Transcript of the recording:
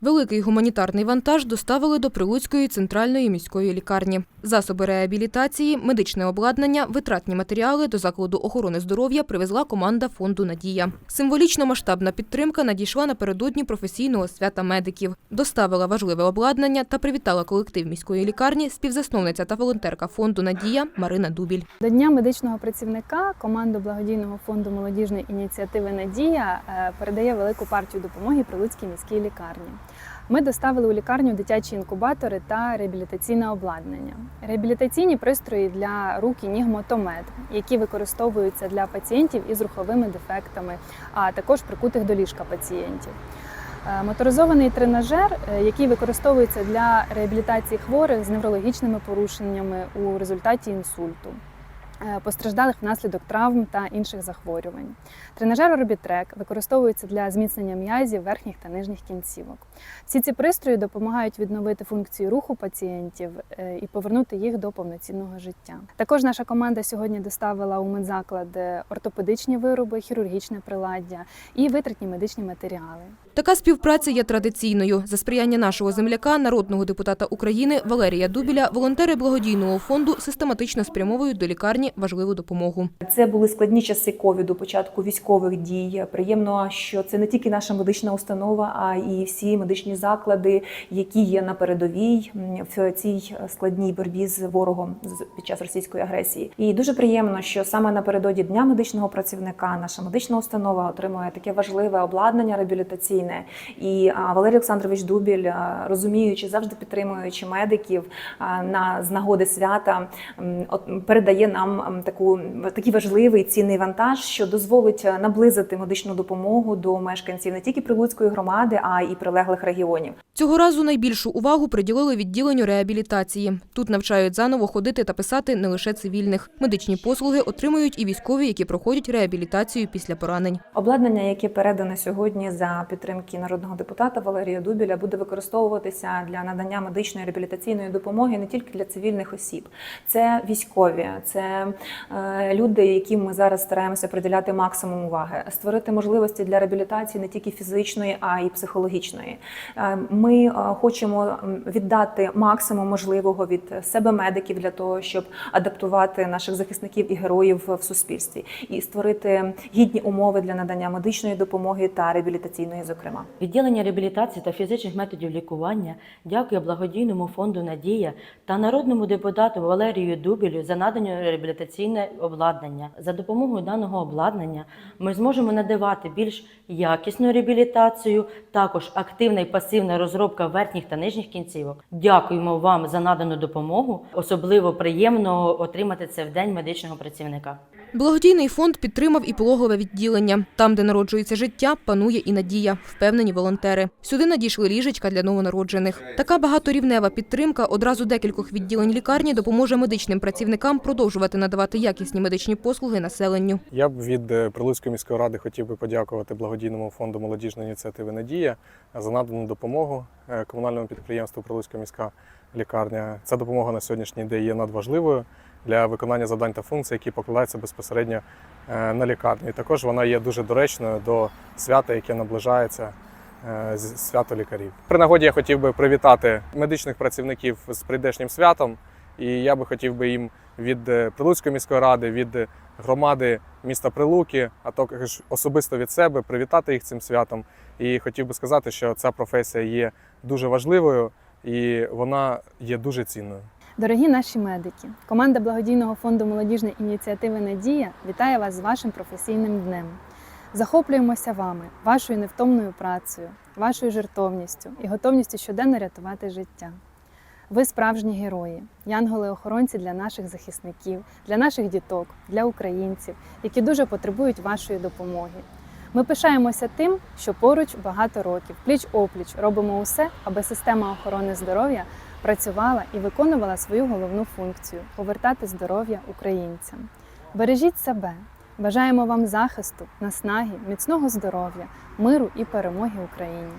Великий гуманітарний вантаж доставили до Прилуцької центральної міської лікарні. Засоби реабілітації, медичне обладнання, витратні матеріали до закладу охорони здоров'я привезла команда фонду Надія. Символічно масштабна підтримка надійшла напередодні професійного свята медиків. Доставила важливе обладнання та привітала колектив міської лікарні співзасновниця та волонтерка фонду Надія Марина Дубіль. До Дня медичного працівника команду благодійного фонду молодіжної ініціативи Надія е, передає велику партію допомоги Прилуцькій міській лікарні. Ми доставили у лікарню дитячі інкубатори та реабілітаційне обладнання. Реабілітаційні пристрої для рук і ніг мотомед, які використовуються для пацієнтів із руховими дефектами, а також прикутих до ліжка пацієнтів. Е, Моторизований тренажер, е, який використовується для реабілітації хворих з неврологічними порушеннями у результаті інсульту, постраждалих внаслідок травм та інших захворювань. Тренажер Орбітрек використовується для зміцнення м'язів верхніх та нижніх кінцівок. Всі ці пристрої допомагають відновити функцію руху пацієнтів е, і повернути їх до повноцінного життя. Також наша команда сьогодні доставила у медзаклад е, ортопедичні вироби, хірургічне приладдя і витратні медичні матеріали. Така співпраця є традиційною. За сприяння нашого земляка, народного депутата України Валерія Дубіля, волонтери благодійного фонду систематично спрямовують до лікарні важливу допомогу. Це були складні часи ковіду, початку військових дій. Приємно, що це не тільки наша медична установа, а і всі медичні заклади, які є на передовій в цій складній боротьбі з ворогом під час російської агресії. І дуже приємно, що саме напередодні дня медичного працівника наша медична установа отримує таке важливе обладнання реабілітаційне. І Валерій Олександрович Дубіль, розуміючи, завжди підтримуючи медиків на з нагоди свята, передає нам м, таку такий важливий цінний вантаж, що дозволить е, наблизити медичну допомогу до мешканців не тільки Прилуцької громади, а й прилеглих регіонів. Цього разу найбільшу увагу приділили відділенню реабілітації. Тут навчають заново ходити та писати не лише цивільних. Медичні послуги отримують і військові, які проходять реабілітацію після поранень. Обладнання, яке передане сьогодні за підтримки народного депутата Валерія Дубіля, буде використовуватися для надання медичної реабілітаційної допомоги не тільки для цивільних осіб, це військові, це люди, яким ми зараз стараємося приділяти максимум уваги, створити можливості для реабілітації не тільки фізичної, а й психологічної. Е, Ми е, хочемо віддати максимум можливого від себе медиків для того, щоб адаптувати наших захисників і героїв в суспільстві і створити гідні умови для надання медичної допомоги та реабілітаційної, зокрема. Відділення реабілітації та фізичних методів лікування дякує благодійному фонду Надія та народному депутату Валерію Дубілю за надане реабілітаційне обладнання. За допомогою даного обладнання ми зможемо надавати більш якісну реабілітацію, також активна і пасивна розробка верхніх та нижніх кінцівок. Дякуємо вам за надану допомогу. Особливо приємно отримати це в день медичного працівника. Благодійний фонд підтримав і пологове відділення. Там, де народжується життя, панує і надія, впевнені волонтери. Сюди надійшли ліжечка для новонароджених. Така багаторівнева підтримка одразу декількох відділень лікарні допоможе медичним працівникам продовжувати надавати якісні медичні послуги населенню. Я б від е, Прилуцької міської ради хотів би подякувати благодійному фонду молодіжної ініціативи Надія за надану допомогу е, комунальному підприємству Прилуцька міська лікарня. Ця допомога на сьогоднішній день є надважливою для виконання завдань та функцій, які покладаються безпосередньо е, на лікарню. І також вона є дуже доречною до свята, яке наближається. е, Свято лікарів. При нагоді я хотів би привітати медичних працівників з прийдешнім святом, і я би хотів би їм від е, Прилуцької міської ради, від громади міста Прилуки, а також особисто від себе привітати їх цим святом. І хотів би сказати, що ця професія є дуже важливою і вона є дуже цінною. Дорогі наші медики, команда благодійного фонду молодіжної ініціативи Надія вітає вас з вашим професійним днем. Захоплюємося вами, вашою невтомною працею, вашою жертовністю і готовністю щоденно рятувати життя. Ви справжні герої, янголи-охоронці для наших захисників, для наших діток, для українців, які дуже потребують вашої допомоги. Ми пишаємося тим, що поруч багато років, пліч опліч робимо усе, аби система охорони здоров'я працювала і виконувала свою головну функцію повертати здоров'я українцям. Бережіть себе. Бажаємо вам захисту, наснаги, міцного здоров'я, миру і перемоги Україні.